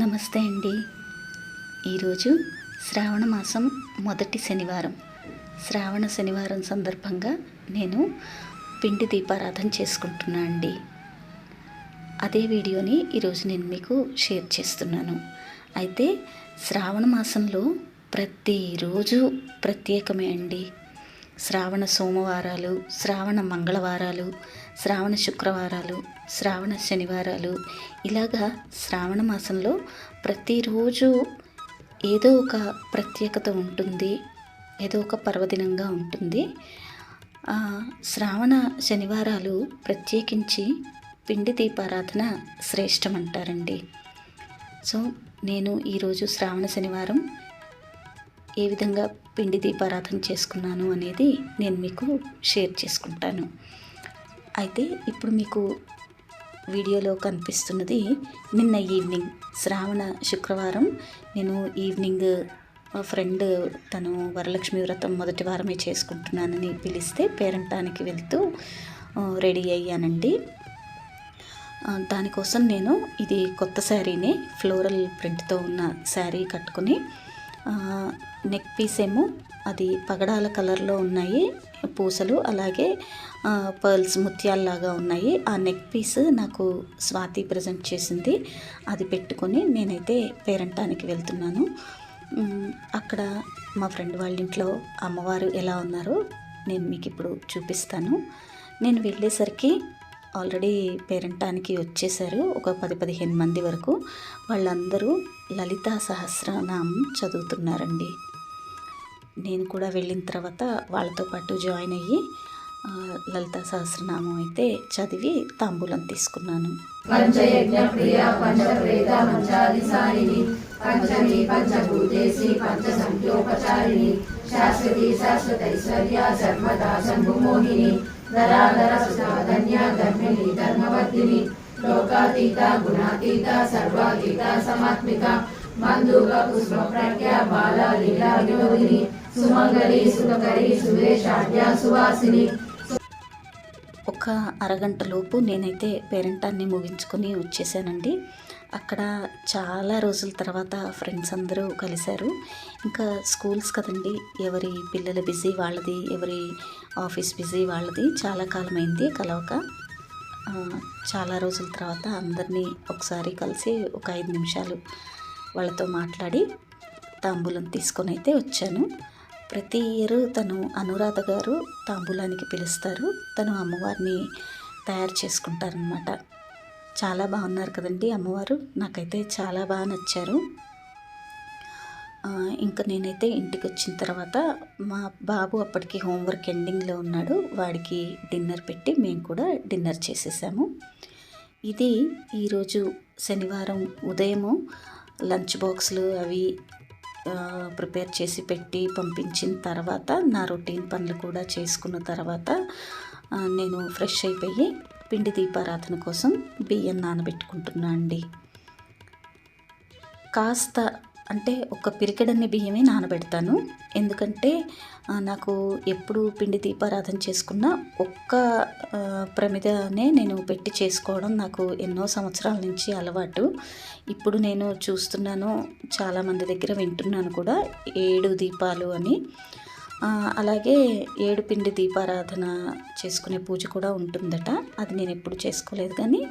నమస్తే అండి. ఈరోజు శ్రావణ మాసం మొదటి శనివారం. శ్రావణ శనివారం సందర్భంగా నేను పిండి దీపారాధన చేసుకుంటున్నా అండి. అదే వీడియోని ఈరోజు నేను మీకు షేర్ చేస్తున్నాను. అయితే శ్రావణ మాసంలో ప్రతిరోజు ప్రత్యేకమే అండి. శ్రావణ సోమవారాలు శ్రావణ మంగళవారాలు శ్రావణ శుక్రవారాలు శ్రావణ శనివారాలు. ఇలాగా శ్రావణ మాసంలో ప్రతిరోజు ఏదో ఒక ప్రత్యేకత ఉంటుంది ఏదో ఒక పర్వదినంగా ఉంటుంది. శ్రావణ శనివారాలు ప్రత్యేకించి పిండి దీపారాధన శ్రేష్టం అంటారండి సో నేను ఈరోజు శ్రావణ శనివారం ఏ విధంగా పిండి దీపారాధన చేసుకున్నాను అనేది నేను మీకు షేర్ చేసుకుంటాను. అయితే ఇప్పుడు మీకు వీడియోలో కనిపిస్తున్నది నిన్న ఈవినింగ్ శ్రావణ శుక్రవారం. నేను ఈవినింగ్ మా ఫ్రెండ్ తను వరలక్ష్మి వ్రతం మొదటి వారమే చేసుకుంటున్నానని పిలిస్తే పేరంటానికి వెళ్తూ రెడీ అయ్యానండి. దానికోసం నేను ఇది కొత్త శారీని ఫ్లోరల్ ప్రింట్తో ఉన్న శారీ కట్టుకుని నెక్ పీస్ ఏమో అది పగడాల కలర్లో ఉన్నాయి. పూసలు అలాగే పర్ల్స్ ముత్యాల్లాగా ఉన్నాయి. ఆ నెక్ పీస్ నాకు స్వాతి ప్రజెంట్ చేసింది. అది పెట్టుకొని నేనైతే పేరంటానికి వెళ్తున్నాను. అక్కడ మా ఫ్రెండ్ వాళ్ళ ఇంట్లో అమ్మవారు ఎలా ఉన్నారో నేను మీకు ఇప్పుడు చూపిస్తాను. నేను వెళ్ళేసరికి ఆల్రెడీ పేరంటానికి వచ్చేసారు. ఒక పది పదిహేను మంది వరకు. వాళ్ళందరూ లలితా సహస్రనామం చదువుతున్నారండి. నేను కూడా వెళ్ళిన తర్వాత వాళ్ళతో పాటు జాయిన్ అయ్యి లలిత సహస్రనామం అయితే చదివి తాంబూలం తీసుకున్నాను. పంచమి పంచభూతేసి పంచ సంఖ్యోపచారిణి శాశ్వతి శాశ్వతైశ్వర్య సర్వదా శంభుమోహిని ధరాధర ధర్మిణి ధర్మవర్ధిని. లోకాతీత గుణాతీత సర్వాతీత సమాత్మిక. మందుక పుష్ప ప్రజ్ఞ బాల లీలా వినోదిని. సుమంగళి సుఖకరి సువేషాఢ్య సువాసిని ఒక అరగంట లోపు నేనైతే పేరెంటాన్ని ముగించుకొని వచ్చేసానండి. అక్కడ చాలా రోజుల తర్వాత ఫ్రెండ్స్ అందరూ కలిశారు. ఇంకా స్కూల్స్ కదండి ఎవరి పిల్లల బిజీ వాళ్ళది ఎవరి ఆఫీస్ బిజీ వాళ్ళది చాలా కాలమైంది కలవక. చాలా రోజుల తర్వాత అందరినీ ఒకసారి కలిసి ఒక ఐదు నిమిషాలు వాళ్ళతో మాట్లాడి తాంబూలం తీసుకొని అయితే వచ్చాను. ప్రతి ఇయర్ తను అనురాధ గారు తాంబూలానికి పిలుస్తారు. తను అమ్మవారిని తయారు చేసుకుంటారనమాట చాలా బాగున్నారు కదండి అమ్మవారు. నాకైతే చాలా బాగా నచ్చారు. ఇంకా నేనైతే ఇంటికి వచ్చిన తర్వాత మా బాబు అప్పటికి హోంవర్క్ ఎండింగ్లో ఉన్నాడు. వాడికి డిన్నర్ పెట్టి మేము కూడా డిన్నర్ చేసేసాము. ఇది ఈరోజు శనివారం ఉదయము లంచ్ బాక్స్లు అవి ప్రిపేర్ చేసి పెట్టి పంపించిన తర్వాత నా రొటీన్ పనులు కూడా చేసుకున్న తర్వాత నేను ఫ్రెష్ అయిపోయి పిండి దీపారాధన కోసం బియ్యం నానబెట్టుకుంటున్నా అండి. కాస్త అంటే ఒక పిరికెడన్ని బియ్యమే నానబెడతాను. ఎందుకంటే నాకు ఎప్పుడు పిండి దీపారాధన చేసుకున్నా ఒక్క ప్రమిదనే నేను పెట్టి చేసుకోవడం నాకు ఎన్నో సంవత్సరాల నుంచి అలవాటు. ఇప్పుడు నేను చూస్తున్నాను చాలామంది దగ్గర వింటున్నాను కూడా ఏడు దీపాలు అని. అలాగే ఏడు పిండి దీపారాధన చేసుకునే పూజ కూడా ఉంటుందట. అది నేను ఎప్పుడు చేసుకోలేదు కానీ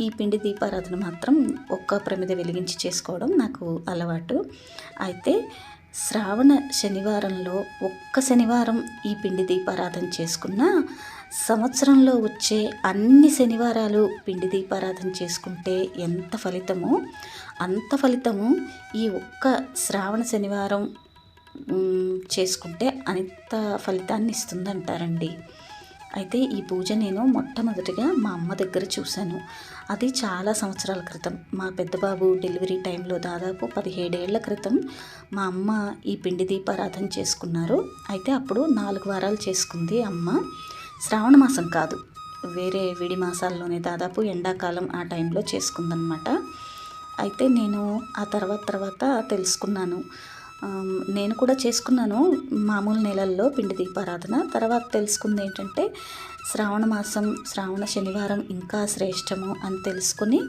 ఈ పిండి దీపారాధన మాత్రం ఒక్క ప్రమిద వెలిగించి చేసుకోవడం నాకు అలవాటు. అయితే శ్రావణ శనివారంలో ఒక్క శనివారం ఈ పిండి దీపారాధన చేసుకున్న సంవత్సరంలో వచ్చే అన్ని శనివారాలు పిండి దీపారాధన చేసుకుంటే ఎంత ఫలితమో అంత ఫలితము ఈ ఒక్క శ్రావణ శనివారం చేసుకుంటే అంత ఫలితాన్ని ఇస్తుందంటారండి. అయితే ఈ పూజ నేను మొట్టమొదటిగా మా అమ్మ దగ్గర చూశాను. అది చాలా సంవత్సరాల క్రితం. మా పెద్ద బాబు డెలివరీ టైంలో దాదాపు పదిహేడేళ్ళ క్రితం మా అమ్మ ఈ పిండి దీపారాధన చేసుకున్నారు. అయితే అప్పుడు నాలుగు వారాలు చేసుకుంది అమ్మ. శ్రావణ మాసం కాదు. వేరే విడి మాసాల్లోనే దాదాపు ఎండాకాలం ఆ టైంలో చేసుకుందనమాట అయితే నేను ఆ తర్వాత తర్వాత తెలుసుకున్నాను. నేను కూడా చేసుకున్నాను మామూలు నెలల్లో పిండి దీపారాధన. తర్వాత తెలుసుకుంది ఏంటంటే శ్రావణ మాసం శ్రావణ శనివారం ఇంకా శ్రేష్టము అని తెలుసుకుని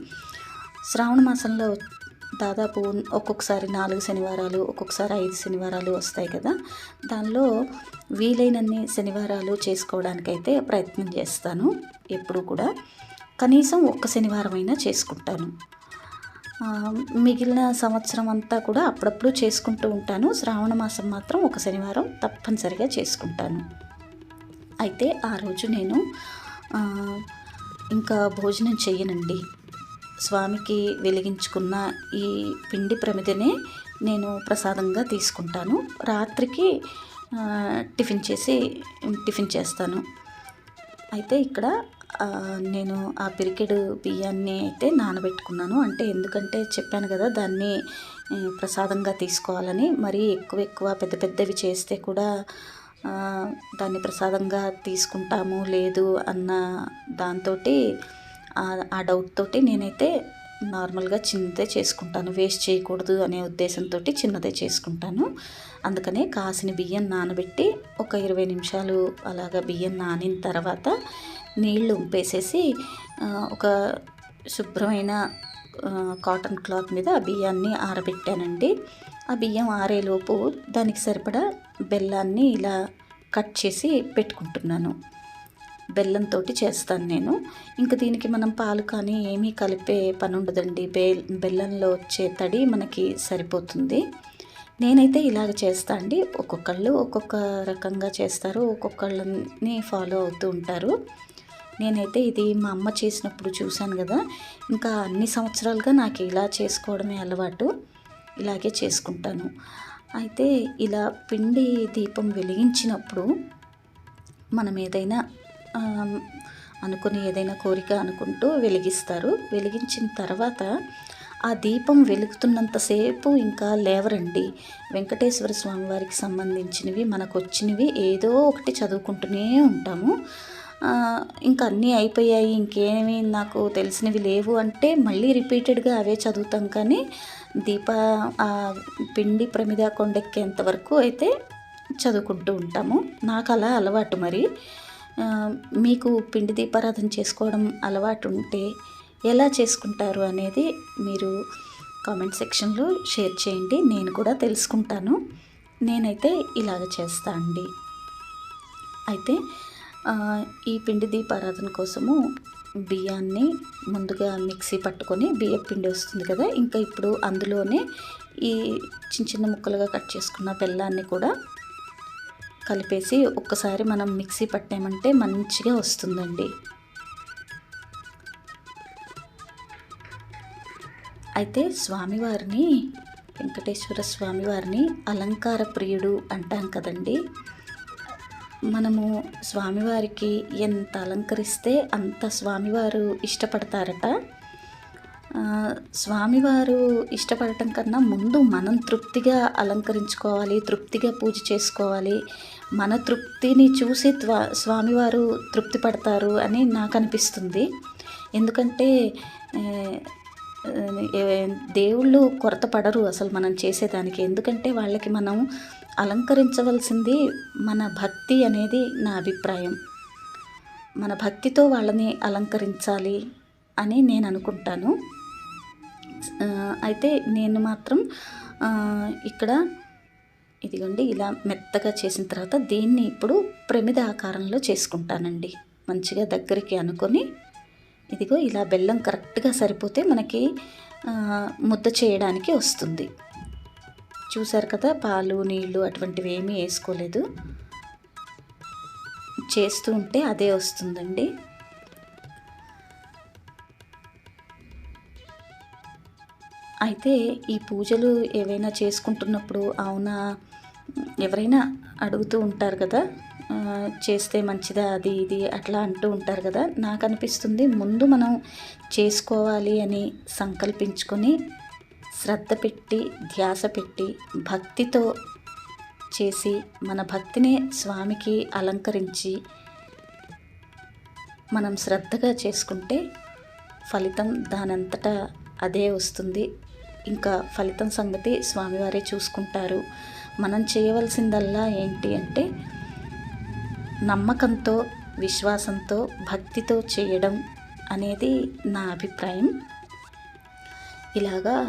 శ్రావణ మాసంలో దాదాపు ఒక్కొక్కసారి నాలుగు శనివారాలు ఒక్కొక్కసారి ఐదు శనివారాలు వస్తాయి కదా. దానిలో వీలైనన్ని శనివారాలు చేసుకోవడానికైతే ప్రయత్నం చేస్తాను ఎప్పుడు కూడా. కనీసం ఒక్క శనివారం అయినా చేసుకుంటాను. మిగిలిన సంవత్సరం అంతా కూడా అప్పుడప్పుడు చేసుకుంటూ ఉంటాను. శ్రావణ మాసం మాత్రం ఒక శనివారం తప్పనిసరిగా చేసుకుంటాను. అయితే ఆ రోజు నేను ఇంకా భోజనం చేయనండి స్వామికి వెలిగించుకున్న ఈ పిండి ప్రమిదనే నేను ప్రసాదంగా తీసుకుంటాను. రాత్రికి టిఫిన్ చేసి టిఫిన్ చేస్తాను. అయితే ఇక్కడ నేను ఆ పిరికెడు బియ్యాన్ని అయితే నానబెట్టుకున్నాను. అంటే ఎందుకంటే చెప్పాను కదా దాన్ని ప్రసాదంగా తీసుకోవాలని. మరీ ఎక్కువ ఎక్కువ పెద్ద పెద్దవి చేస్తే కూడా దాన్ని ప్రసాదంగా తీసుకుంటాము లేదు అన్న దాంతో ఆ డౌట్ తోటి నేనైతే నార్మల్గా చిన్నదే చేసుకుంటాను. వేస్ట్ చేయకూడదు అనే ఉద్దేశంతో చిన్నదే చేసుకుంటాను. అందుకనే కాసిన బియ్యం నానబెట్టి ఒక ఇరవై నిమిషాలు అలాగా బియ్యం నానిన తర్వాత నీళ్ళు ఉంపేసేసి ఒక శుభ్రమైన కాటన్ క్లాత్ మీద ఆ బియ్యాన్ని ఆరబెట్టానండి. ఆ బియ్యం ఆరేలోపు దానికి సరిపడా బెల్లాన్ని ఇలా కట్ చేసి పెట్టుకుంటున్నాను. బెల్లంతో చేస్తాను నేను. ఇంకా దీనికి మనం పాలు కానీ ఏమీ కలిపే పని ఉండదండి బే బెల్లంలో వచ్చే తడి మనకి సరిపోతుంది. నేనైతే ఇలాగ చేస్తా అండి. ఒక్కొక్కళ్ళు ఒక్కొక్క రకంగా చేస్తారు. ఒక్కొక్కళ్ళని ఫాలో అవుతూ ఉంటారు. నేనైతే ఇది మా అమ్మ చేసినప్పుడు చూశాను కదా. ఇంకా అన్ని సంవత్సరాలుగా నాకు ఇలా చేసుకోవడమే అలవాటు. ఇలాగే చేసుకుంటాను. అయితే ఇలా పిండి దీపం వెలిగించినప్పుడు మనం ఏదైనా అనుకుని ఏదైనా కోరిక అనుకుంటూ వెలిగిస్తారు. వెలిగించిన తర్వాత ఆ దీపం వెలుగుతున్నంతసేపు ఇంకా లేవరండి. వెంకటేశ్వర స్వామి వారికి సంబంధించినవి మనకు వచ్చినవి ఏదో ఒకటి చదువుకుంటూనే ఉంటాము. ఇంకా అన్నీ అయిపోయాయి ఇంకేమీ నాకు తెలిసినవి లేవు అంటే మళ్ళీ రిపీటెడ్గా అవే చదువుతాం కానీ దీప పిండి ప్రమిద కొండెక్కేంత వరకు అయితే చదువుకుంటూ ఉంటాము. నాకు అలా అలవాటు మరి. మీకు పిండి దీపారాధన చేసుకోవడం అలవాటు ఉంటే ఎలా చేసుకుంటారు అనేది మీరు కామెంట్ సెక్షన్లో షేర్ చేయండి. నేను కూడా తెలుసుకుంటాను. నేనైతే ఇలాగ చేస్తా అండి. అయితే ఈ పిండి దీపారాధన కోసము బియ్యాన్ని ముందుగా మిక్సీ పట్టుకొని బియ్య పిండి వస్తుంది కదా ఇంకా ఇప్పుడు అందులోనే ఈ చిన్న చిన్న ముక్కలుగా కట్ చేసుకున్న బెల్లాన్ని కూడా కలిపేసి ఒక్కసారి మనం మిక్సీ పట్టామంటే మంచిగా వస్తుందండి. అయితే స్వామివారిని వెంకటేశ్వర స్వామివారిని అలంకార ప్రియుడు అంటాం కదండి. మనము స్వామివారికి ఎంత అలంకరిస్తే అంత స్వామివారు ఇష్టపడతారట. స్వామివారు ఇష్టపడటం కన్నా ముందు మనం తృప్తిగా అలంకరించుకోవాలి తృప్తిగా పూజ చేసుకోవాలి. మన తృప్తిని చూసి త్వా స్వామివారు తృప్తి పడతారు అని నాకు అనిపిస్తుంది. ఎందుకంటే దేవుళ్ళు కొరత పడరు అసలు మనం చేసేదానికి. ఎందుకంటే వాళ్ళకి మనం అలంకరించవలసింది మన భక్తి అనేది నా అభిప్రాయం. మన భక్తితో వాళ్ళని అలంకరించాలి అని నేను అనుకుంటాను. అయితే నేను మాత్రం ఇక్కడ ఇదిగోండి ఇలా మెత్తగా చేసిన తర్వాత దీన్ని ఇప్పుడు ప్రమిద ఆకారంలో చేసుకుంటానండి. మంచిగా దగ్గరికి అనుకొని ఇదిగో ఇలా బెల్లం కరెక్ట్గా సరిపోతే మనకి ముద్ద చేయడానికి వస్తుంది. చూసారు కదా పాలు నీళ్ళు అటువంటివి ఏమీ వేసుకోలేదు. చేస్తూ ఉంటే అదే వస్తుందండి. అయితే ఈ పూజలు ఏవైనా చేసుకుంటున్నప్పుడు అవునా? ఎవరైనా అడుగుతూ ఉంటారు కదా చేస్తే మంచిదా అది ఇది అట్లా అంటూ ఉంటారు కదా. నాకు అనిపిస్తుంది ముందు మనం చేసుకోవాలి అని సంకల్పించుకొని శ్రద్ధ పెట్టి ధ్యాస పెట్టి భక్తితో చేసి మన భక్తిని స్వామికి అలంకరించి మనం శ్రద్ధగా చేసుకుంటే ఫలితం దానంతటా అదే వస్తుంది. ఇంకా ఫలితం సంగతి స్వామివారే చూసుకుంటారు. మనం చేయవలసిందల్లా ఏంటి అంటే నమ్మకంతో విశ్వాసంతో భక్తితో చేయడం అనేది నా అభిప్రాయం. ఇలాగా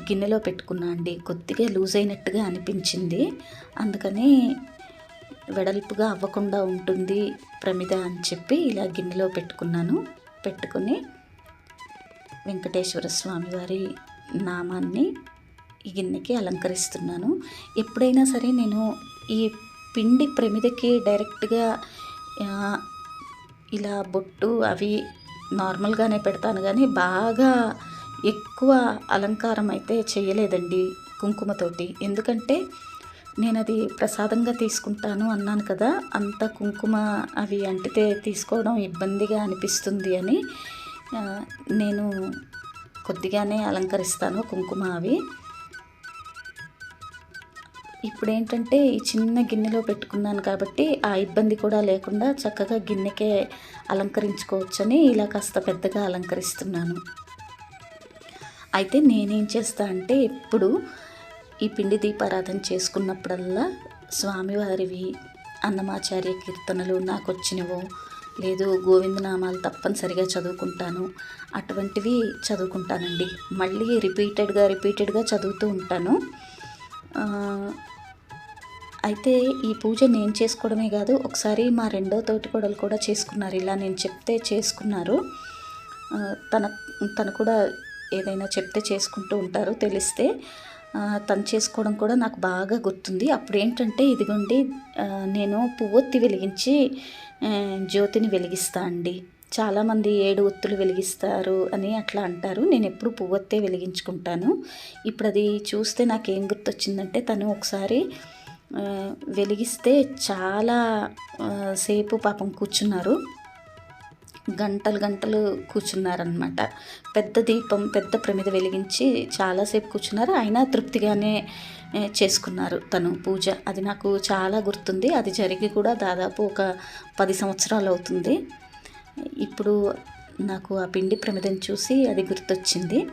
గిన్నెలో పెట్టుకున్నా అండి. కొద్దిగా లూజ్ అయినట్టుగా అనిపించింది. అందుకని వెడల్పుగా అవ్వకుండా ఉంటుంది ప్రమిద అని చెప్పి ఇలా గిన్నెలో పెట్టుకున్నాను. పెట్టుకుని వెంకటేశ్వర స్వామివారి నామాన్ని ఈ గిన్నెకి అలంకరిస్తున్నాను. ఎప్పుడైనా సరే నేను ఈ పిండి ప్రమిదకి డైరెక్ట్గా ఇలా బొట్టు అవి నార్మల్గానే పెడతాను కానీ బాగా ఎక్కువ అలంకారం అయితే చేయలేదండి కుంకుమతోటి. ఎందుకంటే నేను అది ప్రసాదంగా తీసుకుంటాను అన్నాను కదా అంత కుంకుమ అవి అంటితే తీసుకోవడం ఇబ్బందిగా అనిపిస్తుంది అని నేను కొద్దిగానే అలంకరిస్తాను కుంకుమ అవి. ఇప్పుడు ఏంటంటే ఈ చిన్న గిన్నెలో పెట్టుకున్నాను కాబట్టి ఆ ఇబ్బంది కూడా లేకుండా చక్కగా గిన్నెకే అలంకరించుకోవచ్చని ఇలా కాస్త పెద్దగా అలంకరిస్తున్నాను. అయితే నేనేం చేస్తా అంటే ఎప్పుడు ఈ పిండి దీపారాధన చేసుకున్నప్పుడల్లా స్వామివారివి అన్నమాచార్య కీర్తనలు నాకు వచ్చినవో లేదు గోవిందనామాలు తప్పనిసరిగా చదువుకుంటాను అటువంటివి చదువుకుంటానండి. మళ్ళీ రిపీటెడ్గా రిపీటెడ్గా చదువుతూ ఉంటాను. అయితే ఈ పూజ నేను చేసుకోవడమే కాదు ఒకసారి మా రెండో తోటి కోడలు కూడా చేసుకున్నారు. ఇలా నేను చెప్తే చేసుకున్నారు. తన తను కూడా ఏదైనా చెప్తే చేసుకుంటూ ఉంటారు తెలిస్తే. తను చేసుకోవడం కూడా నాకు బాగా గుర్తుంది. అప్పుడు ఏంటంటే ఇదిగోండి నేను పువ్వొత్తి వెలిగించి జ్యోతిని వెలిగిస్తా అండి. చాలామంది ఏడు ఒత్తులు వెలిగిస్తారు అని అట్లా అంటారు. నేను ఎప్పుడు పువ్వొత్తే వెలిగించుకుంటాను. ఇప్పుడు అది చూస్తే నాకేం గుర్తొచ్చిందంటే తను ఒకసారి వెలిగిస్తే చాలా సేపు పాపం కూర్చున్నారు. గంటలు గంటలు కూర్చున్నారనమాట పెద్ద దీపం పెద్ద ప్రమిద వెలిగించి చాలాసేపు కూర్చున్నారు. అయినా తృప్తిగానే చేసుకున్నారు తను పూజ. అది నాకు చాలా గుర్తుంది. అది జరిగి కూడా దాదాపు ఒక పది సంవత్సరాలు అవుతుంది. ఇప్పుడు నాకు ఆ పిండి ప్రమిదను చూసి అది గుర్తొచ్చింది.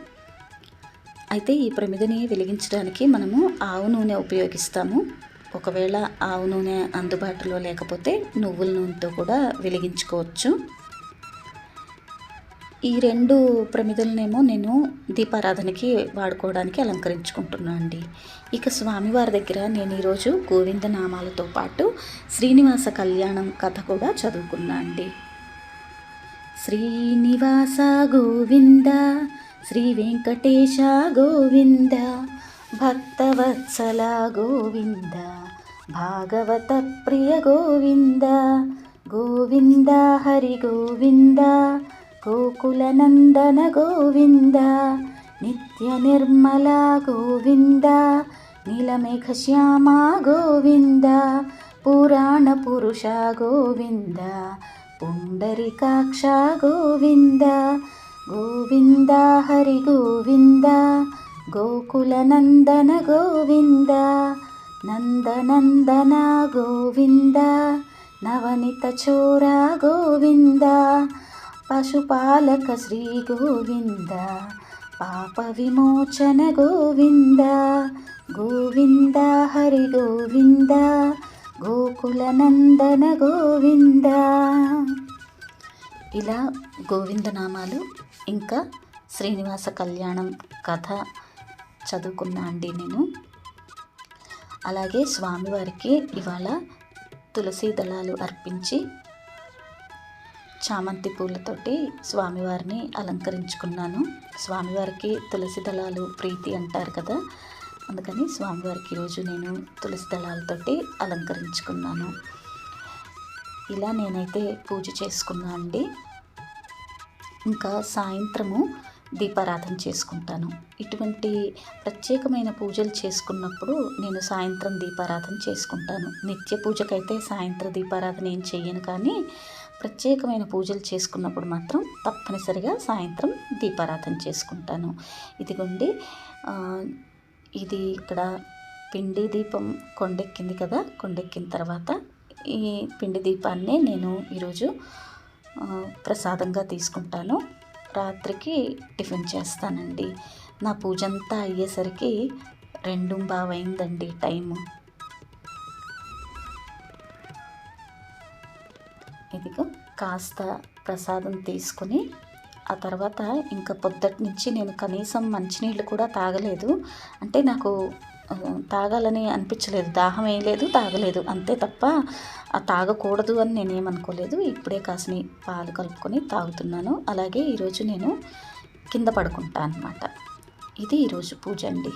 అయితే ఈ ప్రమిదని వెలిగించడానికి మనము ఆవు నూనె ఉపయోగిస్తాము. ఒకవేళ ఆవు నూనె అందుబాటులో లేకపోతే నువ్వుల నూనెతో కూడా వెలిగించుకోవచ్చు. ఈ రెండు ప్రమిదలనేమో నేను దీపారాధనకి వాడుకోవడానికి అలంకరించుకుంటున్నాను అండి. ఇక స్వామివారి దగ్గర నేను ఈరోజు గోవింద నామాలతో పాటు శ్రీనివాస కళ్యాణం కథ కూడా చదువుకున్నా అండి. శ్రీనివాస గోవింద శ్రీ వెంకటేశ గోవింద భక్తవత్సల గోవింద భాగవత ప్రియ గోవింద గోవింద హరి గోవింద గోకులనందన గోవింద నిత్య నిర్మల గోవింద నీలమేఘ శ్యామ గోవింద పురాణ పురుష గోవింద పుండరికాక్ష గోవింద గోవింద హరి గోవింద గోకుల నందన గోవింద నందనందన గోవింద నవనిత చోర గోవింద పశుపాలక శ్రీ గోవింద పాప విమోచన గోవింద గోవింద హరి గోవింద గోకుల నందన గోవింద. ఇలా గోవింద నామాలు ఇంకా శ్రీనివాస కళ్యాణం కథ చదువుకున్నా అండి నేను. అలాగే స్వామివారికి ఇవాళ తులసి దళాలు అర్పించి చామంతి పూలతోటి స్వామివారిని అలంకరించుకున్నాను. స్వామివారికి తులసి దళాలు ప్రీతి అంటారు కదా. అందుకని స్వామివారికి ఈరోజు నేను తులసి దళాలతోటి అలంకరించుకున్నాను. ఇలా నేనైతే పూజ చేసుకున్నా అండి. ఇంకా సాయంత్రము దీపారాధన చేసుకుంటాను. ఇటువంటి ప్రత్యేకమైన పూజలు చేసుకున్నప్పుడు నేను సాయంత్రం దీపారాధన చేసుకుంటాను. నిత్య పూజకైతే సాయంత్రం దీపారాధన ఏం చెయ్యను కానీ ప్రత్యేకమైన పూజలు చేసుకున్నప్పుడు మాత్రం తప్పనిసరిగా సాయంత్రం దీపారాధన చేసుకుంటాను. ఇదిగోండి ఇది ఇక్కడ పిండి దీపం కొండెక్కింది కదా కొండెక్కిన తర్వాత ఈ పిండి దీపాన్నే నేను ఈరోజు ప్రసాదంగా తీసుకుంటాను. రాత్రికి టిఫిన్ చేస్తానండి. నా పూజ అంతా అయ్యేసరికి రెండు బావైందండి టైము. ఇదిగో కాస్త ప్రసాదం తీసుకుని ఆ తర్వాత ఇంకా పొద్దుటి నుంచి నేను కనీసం మంచినీళ్ళు కూడా తాగలేదు. అంటే నాకు తాగాలని అనిపించలేదు. దాహం వేయలేదు తాగలేదు. అంతే తప్ప తాగకూడదు అని నేనేమనుకోలేదు ఇప్పుడే కాసిన పాలు కలుపుకొని తాగుతున్నాను. అలాగే ఈరోజు నేను కింద పడుకుంటా అనమాట ఇది ఈరోజు పూజ అండి.